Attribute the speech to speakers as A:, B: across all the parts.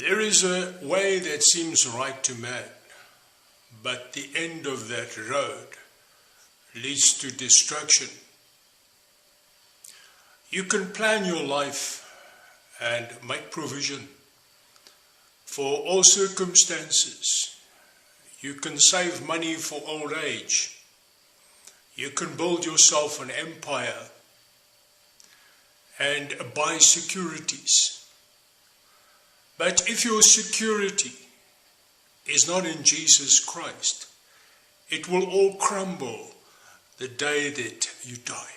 A: There is a way that seems right to man, but the end of that road leads to destruction. You can plan your life and make provision for all circumstances. You can save money for old age. You can build yourself an empire and buy securities. But if your security is not in Jesus Christ, it will all crumble the day that you die.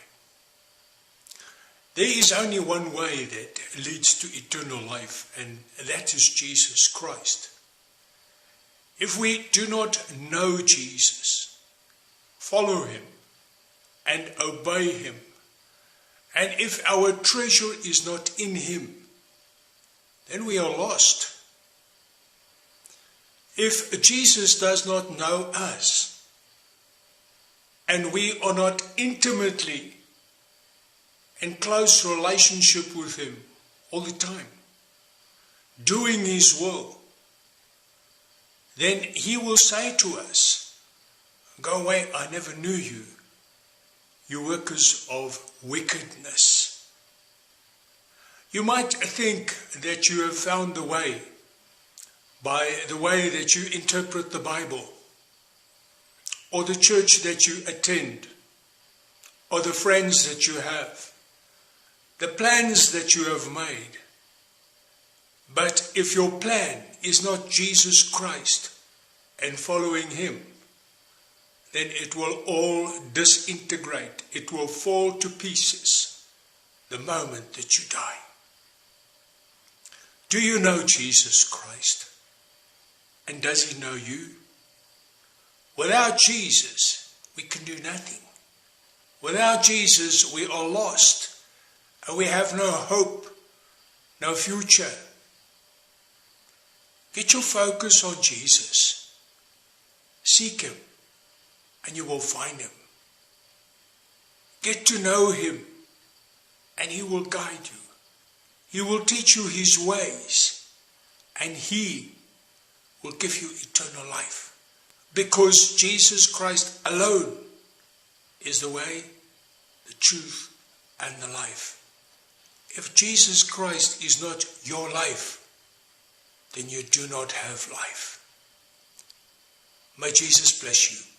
A: There is only one way that leads to eternal life, and that is Jesus Christ. If we do not know Jesus, follow him, and obey him, and if our treasure is not in him, then we are lost. If Jesus does not know us, and we are not intimately in close relationship with Him all the time, doing His will, then He will say to us, Go away, I never knew you, you workers of wickedness. You might think that you have found the way by the way that you interpret the Bible, or the church that you attend, or the friends that you have the plans that you have made. But if your plan is not Jesus Christ and following Him, then it will all disintegrate. It will fall to pieces the moment that you die. Do you know Jesus Christ? And does He know you? Without Jesus, we can do nothing. Without Jesus, we are lost and we have no hope, no future. Get your focus on Jesus. Seek Him, and you will find Him. Get to know Him, and He will guide you. He will teach you His ways, and He will give you eternal life. Because Jesus Christ alone is the way, the truth, and the life. If Jesus Christ is not your life, then you do not have life. May Jesus bless you.